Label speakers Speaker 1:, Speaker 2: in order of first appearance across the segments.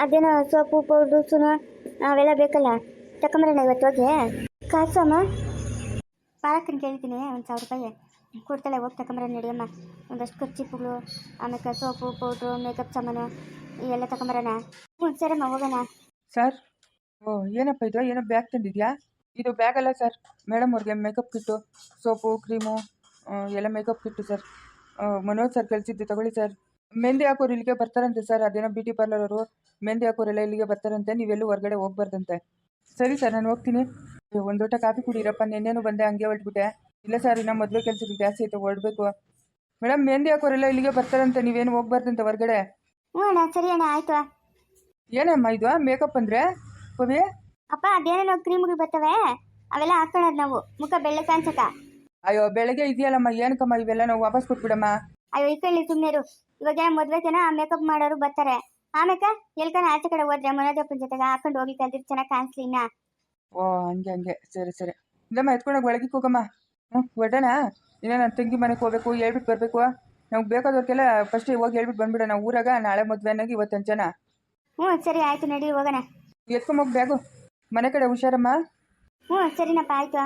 Speaker 1: ಅದೇನೋ soap powder, ಸುನ, ಅವೆಲ್ಲ ಬೇಕಲ್ಲ? ತಕೊಂಬರೋಣ ಇವತ್ತು, ಹೋಗಿ. ಕಾಸಮ್ಮ ಪಾಲಕನ ಕೇಳ್ತೀನಿ ಒಂದು ಸಾವಿರ ರೂಪಾಯಿ. ಕೊಡ್ತಾಳೆ, ಹೋಗಿ ತಕೊಂಬರೋಣ ನಡಿಯಮ್ಮ ಒಂದಷ್ಟು ಖರ್ಚಿಪ್ಪುಗಳು ಆಮೇಲೆ ಸೋಪು ಪೌಡ್ರು ಮೇಕಪ್ ಸಾಮಾನು, ಇವೆಲ್ಲ ತಕೊಂಬರೋಣ. ಹ್ಞೂ ಸರಮ್ಮ ಹೋಗೋಣ.
Speaker 2: ಸರ್, ಓ, ಏನಪ್ಪ ಇದು? ಏನೋ ಬ್ಯಾಗ್ ತಂದಿದ್ಯಾ? ಇದು ಬ್ಯಾಗ್ ಅಲ್ಲ, ಸರ್. ಮೇಡಮ್ ಅವ್ರಿಗೆ ಮೇಕಪ್ ಕಿಟ್ಟು, ಸೋಪು, ಕ್ರೀಮು ಎಲ್ಲ makeup kit, sir. Manoj sir ಕಳಿಸಿದ್ದು ತಗೊಳ್ಳಿ, ಸರ್. ಮೆಹಂದಿ ಹಾಕೋರು ಇಲ್ಲಿಗೆ ಬರ್ತಾರಂತೆ ಸರ್. ಅದೇನೋ ಬ್ಯೂಟಿ ಪಾರ್ಲರ್ ಅವರು ಮೆಹಂದಿ ಹಾಕೋರೆಲ್ಲ ಇಲ್ಲಿಗೆ ಬರ್ತಾರಂತೆ. ನೀವೆಲ್ಲೂ ಹೊರಗಡೆ ಹೋಗ್ಬಾರ್ದಂತೆ. ಸರಿ ಸರ್ ನಾನು ಹೋಗ್ತೀನಿ. ಒಂದು ಲೋಟ ಕಾಫಿ ಕುಡಿರಪ್ಪ ನಿನ್ನೇನು ಬಂದೆ ಹಂಗೆ ಹೊರಟ್ಬಿಟ್ಟೆ. ಇಲ್ಲ ಸರ್ ಇನ್ನು ಮೊದಲು ಕೆಲಸಕ್ಕೆ ಜಾಸ್ತಿ ಆಯ್ತು ಹೊರಡ್ಬೇಕು. ಮೇಡಮ್ ಮೆಹಂದಿ ಹಾಕೋರೆಲ್ಲ ಇಲ್ಲಿಗೆ ಬರ್ತಾರಂತೆ. ನೀವೇನು ಹೋಗ್ಬಾರ್ದಂತೆ ಹೊರಗಡೆ?
Speaker 1: ಹ್ಞೂ ಅಣ್ಣ ಸರಿ ಅಣ್ಣ ಆಯ್ತು.
Speaker 2: ಏನಮ್ಮ ಇದು ಮೇಕಪ್ ಅಂದರೆ? ಪವಿ?
Speaker 1: ಅಪ್ಪ ಅದೇನೇನೋ ಕ್ರೀಮ್ಗಳು ಬರ್ತವೆ? ಅವೆಲ್ಲ ಹಾಕೊಳ್ಳೋದು ನಾವು. ಮುಖ ಬೆಳ್ಳೆ ಕಾಣ್ಸಕ.
Speaker 2: ಅಯ್ಯೋ ಬೆಳಗ್ಗೆ ಇದೆಯಲ್ಲಮ್ಮ. ಏನಕ್ಕಮ್ಮ ಇವೆಲ್ಲ? ನಾವು ವಾಪಸ್ ಕೊಟ್ಬಿಡಮ್ಮ.
Speaker 1: ಅಯ್ಯೋ ಇಕ್ಕಳ್ಳಿ ಸುಮ್ಮನೆ ಇವಾಗ ಮದ್ವೆಗೆನ ಮೇಕಪ್ ಮಾಡೋರು ಬರ್ತಾರೆ. ಆಮೇಕ ಎಲ್ಕನ ಆಚೆ ಕಡೆ ಹೋದ್ರೆ ಮನೋಜಪ್ಪನ ಜೊತೆಗೆ ಹಾಕೊಂಡು ಹೋಗಿ ಕಲ್ದಿರ್ ಚೆನ್ನಾಗಿ ಕಾಣಿಸ್ಲಿ ಇನ್ನ.
Speaker 2: ಓ ಹಂಗೆ ಹಂಗೆ. ಸರಿ ಸರಿ. ಇಲ್ಲಮ್ಮ ಎತ್ಕೊಂಡೋಗಿ ಒಳಗೆ ಹೋಗಮ್ಮ. ಹ್ಞೂ ಹೊರಡೋಣ. ಇನ್ನು ನನ್ನ ತಂಗಿ ಮನೆಗೆ ಹೋಗ್ಬೇಕು ಹೇಳ್ಬಿಟ್ಟು ಬರಬೇಕು. ನಮ್ಗೆ ಬೇಕಾದವ್ರಿಗೆಲ್ಲ ಫಸ್ಟ್ ಹೋಗಿ ಹೇಳ್ಬಿಟ್ಟು ಬಂದ್ಬಿಡೋಣ. ಊರಾಗ ನಾಳೆ ಮದುವೆ ಅನ್ನೋಗಿ ಇವತ್ತು ಅಂಚನ.
Speaker 1: ಹ್ಞೂ ಸರಿ ಆಯ್ತು ನಡಿ ಹೋಗೋಣ.
Speaker 2: ಎತ್ಕೊಂಬೋಗಿ ಬ್ಯಾಗು. ಮನೆ ಕಡೆ ಹುಷಾರಮ್ಮ?
Speaker 1: ಹ್ಞೂ ಸರಿನಪ್ಪ ಆಯ್ತು.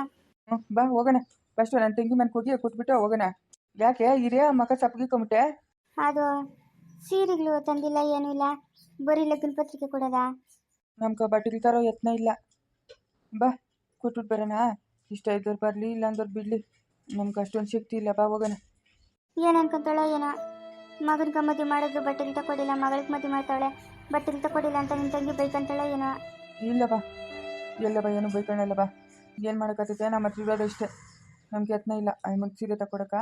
Speaker 2: ಹ್ಞೂ ಬಾ ಹೋಗೋಣ. ಫಸ್ಟು ನನ್ನ ತಂಗಿ ಮನೆಗೆ ಹೋಗಿ ಕೊಟ್ಬಿಟ್ಟು ಹೋಗೋಣ. ಯಾಕೆ ಹಿರಿಯ ಮಕ ಸಪ್ಗಿಕೊಂಬಿಟ್ಟೆ
Speaker 1: ಅದು ಸೀರೆಗಳು ತಂದಿಲ್ಲ ಏನೂ ಇಲ್ಲ. ಬರೀ ಲಗ್ನ ಪತ್ರಿಕೆ ಕೊಡೋದಾ?
Speaker 2: ನಮ್ಗೆ ಬಟ್ಟಿಗೆ ತರೋ ಯತ್ನ ಇಲ್ಲ. ಬಾ ಕೊಟ್ಬಿಟ್ಟು ಬರೋಣ. ಇಷ್ಟ ಇದ್ದವ್ರು ಬರಲಿ ಇಲ್ಲ ಅಂದವ್ರು ಬಿಡಲಿ. ನಮ್ಗೆ ಅಷ್ಟೊಂದು ಶಕ್ತಿ ಇಲ್ಲ ಬಾ ಹೋಗೋಣ.
Speaker 1: ಏನು ಅನ್ಕೊಂತಾಳೋ ಏನೋ? ಮಗನಿಗೆ ಮದುವೆ ಮಾಡಿದ್ರು ಬಟ್ಟೆಗೆ ತಕೊಡಿಲ್ಲ ಮಗಳಿಗೆ ಮದುವೆ ಮಾಡ್ತಾಳೆ ಬಟ್ಟೆಗೆ ತಕೊಡಿಲ್ಲ ಅಂತ ನಿನ್ನ ತಂಗಿ ಬೈಕಂತಾಳೆ ಏನೋ?
Speaker 2: ಇಲ್ಲ ಬಾ. ಎಲ್ಲ ಬಾ ಏನು ಬೈಕೊಳ್ಳಲ್ಲ ಬಾ. ಏನು ಮಾಡೋಕ್ಕಾಗ್ತೈತೆ ನಮ್ಮ ಹತ್ರ ಇರೋದು ಇಷ್ಟೇ ನಮ್ಗೆ ಯತ್ನ ಇಲ್ಲ. ಅಮ್ಮಗೆ ಸೀರೆ ತಕೊಡಕ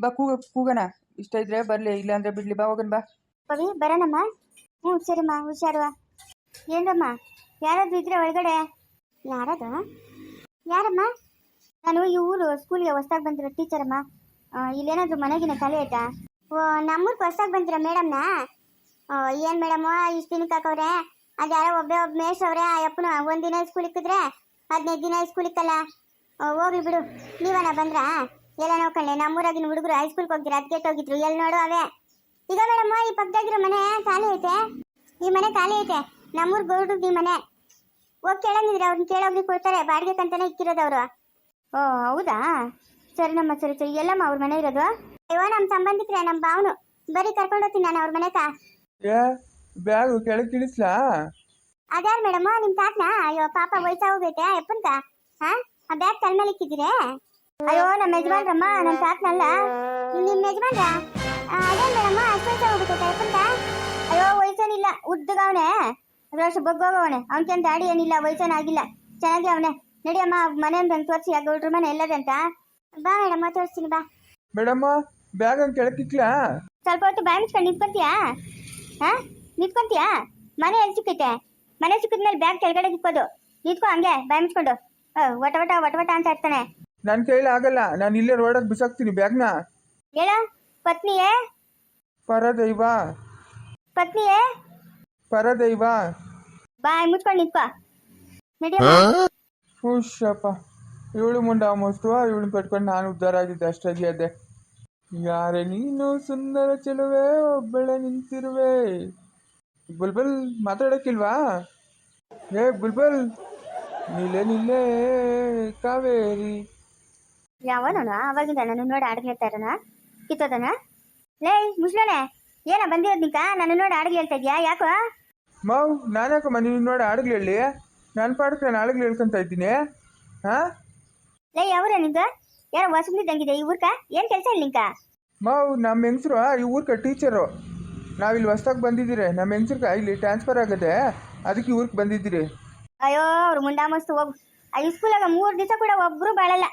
Speaker 2: ಬಾ ಕೂಗ ಕೂಗೋಣ. ಇಷ್ಟ ಇದ್ರೆ ಬರಲಿ ಇಲ್ಲ ಅಂದರೆ ಬಿಡಲಿ. ಬಾ ಹೋಗನ್ ಬಾ.
Speaker 1: ಪವಿ ಬರೋಣಮ್ಮ? ಹ್ಞೂ ಸರಿಮ್ಮ ಹುಷಾರು. ಏನಮ್ಮ ಯಾರಾದ್ರೂ ಇದ್ರೆ ಒಳಗಡೆ? ಯಾರದು? ಯಾರಮ್ಮ? ನಾನು ಈ ಊರು ಸ್ಕೂಲ್ಗೆ ಹೊಸ್ದಾಗಿ ಬಂದಿರೋ ಟೀಚರಮ್ಮ. ಇಲ್ಲೇನಾದ್ರೂ ಮನೆಗಿನ ತಲೆ ಆಯ್ತಾ? ಓ ನಮ್ಮೂರ್ಗೆ ಹೊಸ್ದಾಗಿ ಬಂದಿರೋ ಮೇಡಮ್ನ? ಏನು ಮೇಡಮ್ ಇಷ್ಟು ದಿನಕ್ಕೆ ಹಾಕವ್ರೆ? ಅದು ಯಾರೋ ಒಬ್ಬ ಒಬ್ಬ ಮೇಷ್ ಅವ್ರೆ ಆ ಅಪ್ಪನ ಒಂದಿನ ಸ್ಕೂಲ್ ಇಕ್ಕಿದ್ರೆ ಹದಿನೈದು ದಿನ ಸ್ಕೂಲ್ ಇಕ್ಕಲ್ಲ ಆ, ಹೋಗ್ಲಿ ಬಿಡು. ನೀವಣ್ಣ ಬಂದ್ರಾ? ಎಲ್ಲ ನೋಡ್ಕೊಂಡೆ. ನಮ್ಮೂರಾಗಿನ ಹುಡುಗರು ಹೈಸ್ಕೂಲ್ಗೆ ಹೋಗ್ತೀರಾ ಅದಕ್ಕೆ ಹೋಗಿದ್ರು ಎಲ್ಲಿ ನೋಡು ಅವೇ. ಈಗ ಮೇಡಮ್ ಈ ಪಕ್ಕದಾಗಿರೋ ಮನೆ ಖಾಲಿ ಐತೆ. ಈ ಮನೆ ಖಾಲಿ ಐತೆ. ನಮ್ಮೂರ್ ಗೌಡ್ರು ಈ ಮನೆ. ಹೋಗಿ ಕೇಳಂಗಿದ್ರೆ ಅವ್ರನ್ನ ಕೇಳೋಗ್ಲಿ ಕೊಡ್ತಾರೆ. ಬಾಡಿಗೆ ಕಂತಾನೆ ಇಕ್ಕಿರೋದು ಅವರು. ಓ ಹೌದಾ? ಸರಿ ನಮ್ಮ ಸರಿ ಸರಿ. ಎಲ್ಲಮ್ಮ ಅವ್ರ ಮನೆ ಇರೋದು? ಅಯ್ಯೋ ನಮ್ಮ ಸಂಬಂಧಿಕರೇ ನಮ್ಮ ಭಾವನು. ಬರೀ ಕರ್ಕೊಂಡು ಹೋಗ್ತೀನಿ ನಾನು ಅವ್ರ ಮನೆಕ.
Speaker 2: ಏ ಬ್ಯಾಗು ಕೆಳಗೆ ತಿಳಿಸ್ಲಾ
Speaker 1: ಅದ್ಯಾರು ಮೇಡಮ್? ನಿಮ್ಮ ತಾತನ? ಅಯ್ಯೋ ಪಾಪ ವಯಸ್ಸಾಗೋಗೈತೆ ಎಪ್ಪಂತ ಹಾ? ಆ ಬ್ಯಾಗ್ ತಲೆ ಮೇಲೆ ಇಕ್ಕಿದ್ದೀರಿ? ಅಯ್ಯೋ ನಮ್ಮ ಯಜಮಾನ್ರಮ್ಮ ನಮ್ಮ ತಾತನಲ್ಲ ನಿಮ್ಮ ಯಜಮಾನ್ರ? ಅದೇ ಮೇಡಮ್ ಅಷ್ಟು ವಯಸ್ಸಾ ಹೋಗ್ಬಿಟ್ಟೈತೆ ಎಪ್ಪಂತ ಅಯ್ಯೋ ವಯಸ್ಸೇನಿಲ್ಲ ಉದ್ದಗವನೆ. ವರ್ಷ ಬಗ್ಗೋಗವನೆ. ಚಂದ ದಾಡಿ ಏನಿಲ್ಲ ವಯಸ್ಸೇನಾಗಿಲ್ಲ ಚೆನ್ನಾಗಿ ಅವನೆ. ನಡಿಯಮ್ಮ ಮನೆ ಅಂತ ತೋರಿಸಿ ಆ ಗೌಡ್ರ ಮನೆ ಎಲ್ಲದಂತ ಬಾ ಮೇಡಮ್ಮ ತೋರಿಸ್ತೀನಿ ಬಾ.
Speaker 2: ಮೇಡಮ್ಮ ಬ್ಯಾಗ್ ಹಂಗೆ ಕೆಳಗೆ ಇಕ್ಲಾ
Speaker 1: ಸ್ವಲ್ಪ ಹೊತ್ತು ಬಾಯಿ ಮುಚ್ಕೊಂಡು ನಿಂತ್ಕೊಂತೀಯಾ? ಹಾ ನಿಂತ್ಕೊಂತೀಯಾ? ಮನೆ ಎಲ್ಲಿ ಸಿಕ್ಕೈತೆ ಮನೆ ಸಿಕ್ಕಿದ್ಮೇಲೆ ಬ್ಯಾಗ್ ಕೆಳಗಡೆ ಇಕ್ಕೋದು ನಿಂತ್ಕೊ ಹಂಗೆ ಬಾಯಿ ಮುಚ್ಕೊಂಡು. ಆ, ವಟವಟ ವಟ ವಟ ವಟ ಅಂತ ಇರ್ತಾನೆ.
Speaker 2: ನನ್ನ ಕೈಲಿ ಆಗಲ್ಲ. ನಾನು ಇಲ್ಲೇ ರೋಡಾಗ ಬಿಸಾಕ್ತೀನಿ ಬ್ಯಾಗ್ನ.
Speaker 1: ಹೇಳ ಪತ್ನಿಯೇ?
Speaker 2: ಪರದೈವ.
Speaker 1: ಪತ್ನಿಯೇ?
Speaker 2: ಪರದೈವ.
Speaker 1: ಬಾಯ್ ಮುಚ್ಕೊಂಡು ನಿಪ್ಪ
Speaker 2: ಹುಷಪ್ಪ. ಇವಳು ಮುಂಡ ಮೋಸ್ತು ಇವಳು ಕಟ್ಕೊಂಡು ನಾನು ಉದ್ಧಾರ ಆಗಿದ್ದೆ ಅಷ್ಟಾಗಿ ಅದೆ. ಯಾರೇ ನೀನು ಸುಂದರ ಚೆಲುವೆ ಒಬ್ಬಳೆ ನಿಂತಿರುವೆ. ಬುಲ್ಬುಲ್ ಮಾತಾಡಕ್ಕಿಲ್ವಾ? ಏ ಬುಲ್ಬುಲ್. ನಿಲೆ ನಿಲೆ ಕಾವೇರಿ.
Speaker 1: ಯಾವನೋಣ ಅವಾಗಿಂದ ನಾನು ನೋಡಿ ಆಡ್ಗೆ ಹೇಳ್ತಾ ಇರೋಣ ಕಿತ್ತೋದನ? ಲೇ ಮುಸ್ಲೋಣೆ ಏನ ಬಂದಿರೋದ್ ನಿಕ? ನಾನು ನೋಡಿ ಆಡ್ಗೆ ಹೇಳ್ತಾ ಇದ್ಯಾ? ಯಾಕೋ?
Speaker 2: ಮಾವ್ ನಾನ್ಯಾಕಮ್ಮ ನೀನು ನೋಡಿ ಆಡಗ್ಲಿ ಹೇಳಿ ನನ್ನ ಪಾಡಕ್ಕೆ ನಾನು ಆಡಗ್ಲಿ ಹೇಳ್ಕೊಂತ ಇದ್ದೀನಿ. ಹಾ?
Speaker 1: ಲೇ ಯಾವ್ರ ನಿಂದು? ಯಾರ ಹೊಸಂದಿದ್ದಂಗಿದೆ ಈ ಊರ್ಕ? ಏನ್ ಕೆಲಸ ಇಲ್ಲ ನಿಂಕ?
Speaker 2: ಮಾವ್ ನಮ್ಮ ಹೆಂಗಸರು ಈ ಊರ್ಕ ಟೀಚರು. ನಾವಿಲ್ಲಿ ಹೊಸ್ದಾಗಿ ಬಂದಿದ್ದೀರಿ. ನಮ್ಮ ಹೆಂಗಸ್ರಿಗೆ ಇಲ್ಲಿ ಟ್ರಾನ್ಸ್ಫರ್ ಆಗದೆ ಅದಕ್ಕೆ ಈ ಊರ್ಕ ಬಂದಿದ್ದೀರಿ.
Speaker 1: ಅಯ್ಯೋ ಅವ್ರು ಮುಂಡಾ ಮಸ್ತ್ ಹೋಗು ಆ ಸ್ಕೂಲಾಗ ಮೂರು ದಿವಸ ಕೂಡ ಒಬ್ರು ಬಾಳಲ್ಲ.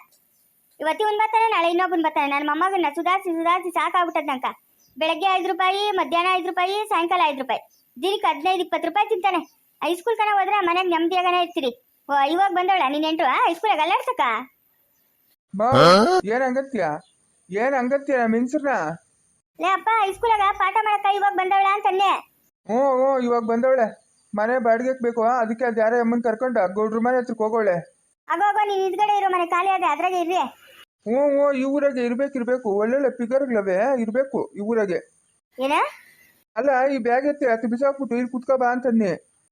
Speaker 1: ಇವತ್ತಿ ಒಂದ್ ಬರ್ತಾನೆ ನಾಳೆ ಇನ್ನೊಬ್ಬನ್ ಬರ್ತಾನೆ. ನನ್ನ ಮೊಮ್ಮಗನ್ನ ಸುಧಾರಿಸಿ ಸುಧಾರಿಸಿ ಸಾಕಾಗ್ಬಿಟ್ಟದಂಕ ಬೆಳಗ್ಗೆ ಐದು ರೂಪಾಯಿ ಮಧ್ಯಾಹ್ನ ಐದು ರೂಪಾಯಿ ಸಾಯಂಕಾಲ ಐದು ರೂಪಾಯಿ. ದಿನಕ್ಕೆ ಹದಿನೈದು ಇಪ್ಪತ್ತು ರೂಪಾಯಿ ತಿಂತಾನೆ. ಹೈಸ್ಕೂಲ್ ತನಕ ಹೋದ್ರೆ ಮನೆಗೆ ನೆಮ್ಮದಿಯಾಗನೇ ಇರ್ತೀರಿ. ಓ ಇವಾಗ ಬಂದವಳ ನೀನ್ ಎಂಟು ಹೈಸ್ಕೂಲಾಗ ಅಲ್ಲಾಡ್ಸಕ್ಕ?
Speaker 2: ಏನ್ ಹಂಗತ್ಯ ಏನ್ ಹಂಗತ್ಯ ನಮ್ಮ ಹೆಂಗಸ್ರನ್ನ
Speaker 1: ಲೇ ಅಪ್ಪ ಹೈಸ್ಕೂಲಾಗ ಪಾಠ ಮಾಡಕ ಇವಾಗ ಬಂದವಳ ಅಂತನ್ನೆ
Speaker 2: ಹ್ಞೂ ಹ್ಞೂ ಇವಾಗ ಬಂದವಳೆ. ಮನೆ ಬಾಡಿಗೆ ಬೇಕು ಅದಕ್ಕೆ ಅದು ಯಾರೋ ಅಮ್ಮನ ಕರ್ಕೊಂಡು ಗೌಡ್ರ ಮನೆ ಹತ್ರಕ್ಕೆ ಹೋಗೋಳೆ.
Speaker 1: ಅಗೋ ನೀನ್ ಇದ್ಗಡೆ ಇರೋ ಮನೆ ಖಾಲಿ ಆದ್ರೆ ಅದ್ರಾಗೆ ಇರ್ರಿ.
Speaker 2: ಹ್ಞೂ ಹ್ಞೂ ಈ ಊರಾಗೆ ಇರ್ಬೇಕು ಇರ್ಬೇಕು. ಒಳ್ಳೊಳ್ಳೆ ಫಿಗರ್ಗಳವೆ ಇರಬೇಕು ಈ ಊರಾಗೆ.
Speaker 1: ಏನ?
Speaker 3: ಅಲ್ಲ ಈ ಬ್ಯಾಗ್ ಎತ್ತಿ ಹತ್ತು ಬಿಸಾಕ್ಬಿಟ್ಟು ಇಲ್ಲಿ ಕುತ್ಕೋ ಬಾ ಅಂತಂದ್ನಿ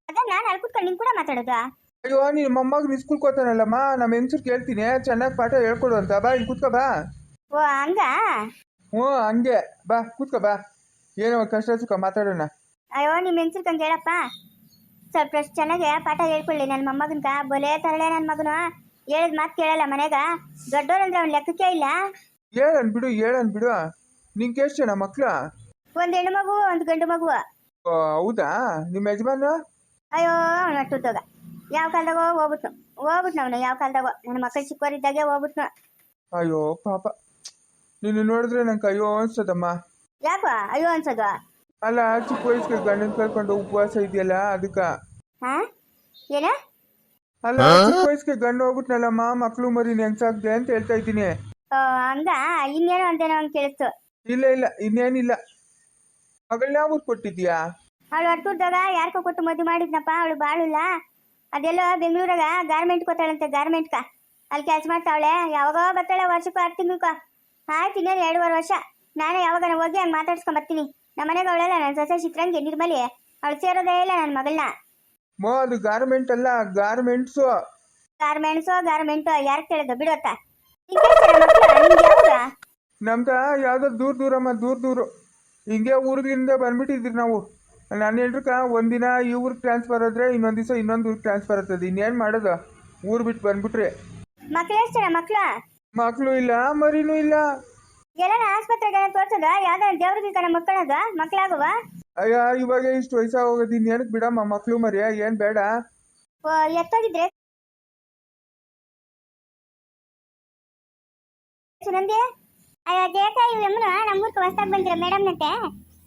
Speaker 1: ಅದ ನಾನು ಅಲ್ಲಿ ಕುತ್ಕೊಂಡು ನಿನ್ ಕೂಡ ಮಾತಾಡೋದು?
Speaker 3: ಅಯ್ಯೋ ನೀನು ಮೊಮ್ಮಗ ನಮ್ಮ ಹೆಂಗ್ಸರ್ ಕೇಳ್ತೀನಿ ಚೆನ್ನಾಗಿ ಪಾಠ ಹೇಳ್ಕೊಡು ಅಂತ. ಬಾ ಇಲ್ಲಿ ಕುತ್ಕೋ ಬಾ.
Speaker 1: ಓ ಹಂಗ?
Speaker 3: ಹ್ಞೂ ಹಂಗೆ. ಬಾ ಕುತ್ಕೋ ಬಾ. ಏನೋ ಕಷ್ಟ ಸುಖ ಮಾತಾಡೋಣ.
Speaker 1: ಅಯ್ಯೋ ನಿಮ್ಮ ಹೆಂಗ್ಸಿರ್ಕಂಗೆ ಹೇಳಪ್ಪ? ಸ್ವಲ್ಪ ಅಷ್ಟ್ ಚೆನ್ನಾಗಿ ಪಾಠ ಹೇಳ್ಕೊಳ್ಳಿ ನನ್ನ ಮೊಮ್ಮಗನ್ಕ ಬೊಲೆ ತರಳೆ ನನ್ನ ಮಗನು. ಹೇಳಿದ ಮಾತ್ ಕೇಳಲ್ಲ ಮನೆಗ? ದೊಡ್ಡೋರಂದ್ರೆ ಅವ್ನ ಲೆಕ್ಕಕ್ಕೆ ಇಲ್ಲ?
Speaker 3: ಹೇಳನ್ ಬಿಡು ಹೇಳನ್ ಬಿಡು. ನಿಂಗೆ ಎಷ್ಟು ಜನ ಮಕ್ಳು?
Speaker 1: ಒಂದ್ ಹೆಣ್ಣು ಮಗು ಒಂದ್ ಗಂಡು ಮಗು.
Speaker 3: ಓ, ಹೌದಾ? ನಿಮ್ಮ ಯಜಮಾನ
Speaker 1: ಅಯ್ಯೋ ಅವ್ನ ಅಟ್ಟುತ್ತೋಗ ಯಾವ ಕಾಲದಾಗ ಹೋಗ್ಬಿಟ್ನು. ಹೋಗ್ಬಿಟ್ನು ಅವನು ಯಾವ ಕಾಲದಾಗ. ನನ್ನ ಮಕ್ಕಳು ಚಿಕ್ಕವರಿದ್ದಾಗೆ ಹೋಗ್ಬಿಟ್ನು.
Speaker 3: ಅಯ್ಯೋ ಪಾಪ. ನೀನು ನೋಡಿದ್ರೆ ನಂಗೆ ಅಯ್ಯೋ ಅನ್ಸದಮ್ಮ
Speaker 1: ಯಾಕೋ? ಅಯ್ಯೋ ಅನ್ಸದ?
Speaker 3: ಅಲ್ಲ ಚಿಕ್ಕ ವಯಸ್ಸಿಗೆ ಗಂಡನ ಕರ್ಕೊಂಡು ಉಪವಾಸ ಇದೆಯಲ್ಲ ಅದಕ್ಕ
Speaker 1: ಹಾ? ಏನ?
Speaker 3: ಅಲ್ಲ ಚಿಕ್ಕ ವಯಸ್ಸಿಗೆ ಗಂಡ ಹೋಗ್ಬಿಟ್ನಲ್ಲಮ್ಮ ಮಕ್ಳು ಮರಿ ನೆನ್ಸಾಗ್ದೆ ಅಂತ ಹೇಳ್ತಾ ಇದ್ದೀನಿ.
Speaker 1: ಆ, ಹಂಗ ಇನ್ನೇನೋ ಅಂತೇನೋ ಅಂತ ಕೇಳಿಸ್ತು.
Speaker 3: ಇಲ್ಲ ಇಲ್ಲ ಇನ್ನೇನಿಲ್ಲ. ಮಗಳನ್ನ ಊರು ಕೊಟ್ಟಿದ್ಯಾ
Speaker 1: ಅವಳು ಅಟ್ಟುದ್ದಾಗ ಯಾರ್ಕೋ ಕೊಟ್ಟು ಮದುವೆ ಮಾಡಿದ್ನಪ್ಪ ಅವಳು ಬಾಳುಲ್ಲ ಅದೆಲ್ಲೋ ಬೆಂಗಳೂರಾಗ ಗಾರ್ಮೆಂಟ್ ಕೊತ್ತಾಳಂತೆ ಗಾರ್ಮೆಂಟ್ಕ ಅಲ್ಲಿ ಕೆಲಸ ಮಾಡ್ತಾವಳೆ ಯಾವಾಗೋ ಬರ್ತಾಳೆ ವರ್ಷಕ್ಕೂ ಆರು ತಿಂಗ್ಳಕ್ಕ ಆಯ್ತು ಇನ್ನೇನು ಎರಡೂವರೆ ವರ್ಷ. ನಾನೇ ಯಾವಾಗ ಹೋಗಿ ಹಂಗೆ ಮಾತಾಡ್ಸ್ಕೊಂಡ್ ಬರ್ತೀನಿ. ನಮ್ಮ ಮನೆಗೆ ಅವಳೆಲ್ಲ ನನ್ನ ಸೊಸೆ ಚಿತ್ರಂಗಿ ನಿರ್ಮಲಿ. ಅವಳು ಸೇರೋದೇ ಇಲ್ಲ ನನ್ನ ಮಗಳನ್ನ
Speaker 3: ಮೋ ಅದು ಗಾರ್ಮೆಂಟ್ ಅಲ್ಲ ಗಾರ್ಮೆಂಟ್ಸು
Speaker 1: ಗಾರ್ಮೆಂಟ್ಸು ಗಾರ್ಮೆಂಟ್ ಯಾರು ಕೇಳಿದ್ರು ಬಿಡತ್ತ
Speaker 3: ನಮ್ದ ಯಾವ್ದೋ ದೂರ ದೂರಮ್ಮ ದೂರ ದೂರ. ಹಿಂಗೆ ಊರಿಂದ ಬಂದ್ಬಿಟ್ಟಿದ್ರಿ ನಾವು. ನಾನು ಹೇಳ್ರಕ ಒಂದಿನ ಈ ಊರಿಗೆ ಟ್ರಾನ್ಸ್ಫರ್ ಆದ್ರೆ ಇನ್ನೊಂದು ದಿವಸ ಇನ್ನೊಂದು ಊರಿಗೆ ಟ್ರಾನ್ಸ್ಫರ್ ಆಗ್ತದೆ. ಇನ್ನೇನ್ ಮಾಡೋದು? ಊರು ಬಿಟ್ಟು ಬಂದ್ಬಿಟ್ರಿ.
Speaker 1: ಮಕ್ಳು ಎಷ್ಟು ಜನ? ಮಕ್ಳು?
Speaker 3: ಮಕ್ಕಳು ಇಲ್ಲ ಮರಿನೂ ಇಲ್ಲ.
Speaker 1: ಎಲ್ಲ ಆಸ್ಪತ್ರೆಗೆ ತೋರ್ಸೋದ? ಯಾವ್ದಾರ ದೇವ್ರಿಗೆ ಕಣ ಮಕ್ಕಳದ? ಮಕ್ಕಳಾಗುವ
Speaker 3: ಅಯ್ಯ ಇವಾಗ ಇಷ್ಟು ವಯಸ್ಸಾಗ ಹೋಗೋದು ಇನ್ನೇನಕ್ಕೆ ಬಿಡಮ್ಮ ಮಕ್ಕಳು ಮರಿಯ ಏನು ಬೇಡ?
Speaker 1: ಎತ್ತೋಗಿದ್ರೆ ಸುನಂದಿ ಅಯ್ಯೋ ದೇಕ ಇವ್ರಮ್ಮನ ನಮ್ಮೂರ್ಗೆ ಹೊಸ್ದಾಗ್ ಬಂದಿರ ಮೇಡಮ್ನಂತೆ.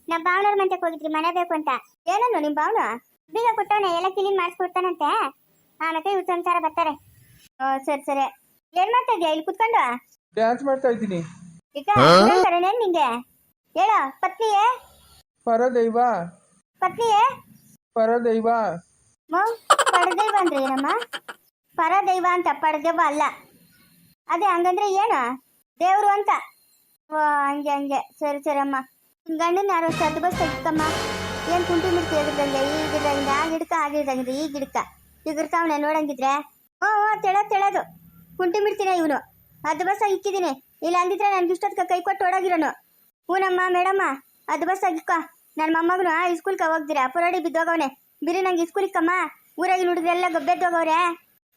Speaker 1: ನಮ್ಮ ಭಾವನವ್ರ ಮಂತಕ್ಕೆ ಹೋಗಿದ್ರಿ ಮನೆ ಬೇಕು ಅಂತ. ಏನನ್ನು ನಿಮ್ಮ ಭಾವನ? ಬೀಗ ಕೊಟ್ಟವನೆ ಎಲ್ಲ ಕ್ಲೀನ್ ಮಾಡಿಸ್ಕೊಡ್ತಾನಂತೆ. ಆ ಮತ್ತೆ ಇವ್ರು ಸಂಸಾರ ಬರ್ತಾರೆ. ಓ ಸರಿ ಸರಿ. ಏನ್ ಮಾಡ್ತಾ ಇದ್ಯಾ ಇಲ್ಲಿ ಕುತ್ಕೊಂಡು
Speaker 3: ಡ್ಯಾನ್ಸ್ ಮಾಡ್ತಾ ಇದ್ದೀನಿ.
Speaker 1: ಈಗ ನಿಂಗೆ? ಹೇಳೋ ಪತ್ನಿಯೇ?
Speaker 3: ಪರದೈವ.
Speaker 1: ಪತ್ನಿಯೇ?
Speaker 3: ಪರದೈವ.
Speaker 1: ಮೋ ಪರದೈವ ಅಂದ್ರೆ ಏನಮ್ಮ? ಪರದೈವ ಅಂತ ಪರದೈವ ಅಲ್ಲ. ಅದೇ ಹಂಗಂದ್ರೆ ಏನು? ದೇವ್ರು ಅಂತ. ಓ ಹಂಗೆ ಹಂಗೆ. ಸರಿ ಸರಿ ಅಮ್ಮ. ಗಂಡನ ಯಾರೋ ಸದ್ದು ಬಸ್ ತೆಗಿಕಮ್ಮ ಏನ್ ಕುಂಟಿ ಮಿಡ್ತಿ ಎದ್ರದಂಗೆ? ಈ ಗಿಡದಂಗೆ? ಆ ಗಿಡಕ ಆ ಗಿಡದಂಗಿದೆ ಈ ಗಿಡಕ ಇಗಿರ್ತಾವನೆ ನೋಡಂಗಿದ್ರೆ? ಓ ಓ ತೆಳ ತೆಳದು. ಕುಂಟಿ ಮಿಡ್ತೀನಿ ಇವನು. ಅದು ಬಸ್ ಇಕ್ಕಿದ್ದೀನಿ ಇಲ್ಲ ಅಂದಿದ್ರೆ ನನ್ಗೆ ಇಷ್ಟೊತ್ತ ಕೈ ಕೊಟ್ಟು ಓಡೋಗಿರೋನು. ಹ್ಞೂನಮ್ಮ ಮೇಡಮ್ಮ. ಅದು ಬಸ್ ಆಗಿಕ್ಕ ನನ್ನ ಮೊಮ್ಮಗನು ಸ್ಕೂಲ್ಗೆ ಹೋಗ್ದಿರ ಪುರಾಡಿ ಬಿದ್ದೋಗವನೆ. ಬಿರಿ ನಂಗೆ ಸ್ಕೂಲಿಕ್ಕಮ್ಮ ಎಲ್ಲ ಹುಡುಗರೆಲ್ಲ ಗೊಬ್ಬೆದ್ದೋಗವ್ರೆ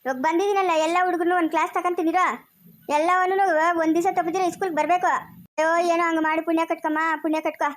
Speaker 1: ಇವಾಗ ಬಂದಿದ್ದೀನಲ್ಲ ಎಲ್ಲ ಹುಡುಗರು ಒಂದು ಕ್ಲಾಸ್ ತಗೊಂತೀನಿರೋ ಎಲ್ಲವನ್ನೂ ಒಂದು ದಿವಸ ತಪ್ಪಿದ್ರೆ ಸ್ಕೂಲ್ಗೆ ಬರಬೇಕು. ಅಯ್ಯೋ, ಏನೋ ಹಂಗೆ ಮಾಡಿ ಪುಣ್ಯ ಕಟ್ಕಮ್ಮ, ಪುಣ್ಯ ಕಟ್ಕೊ.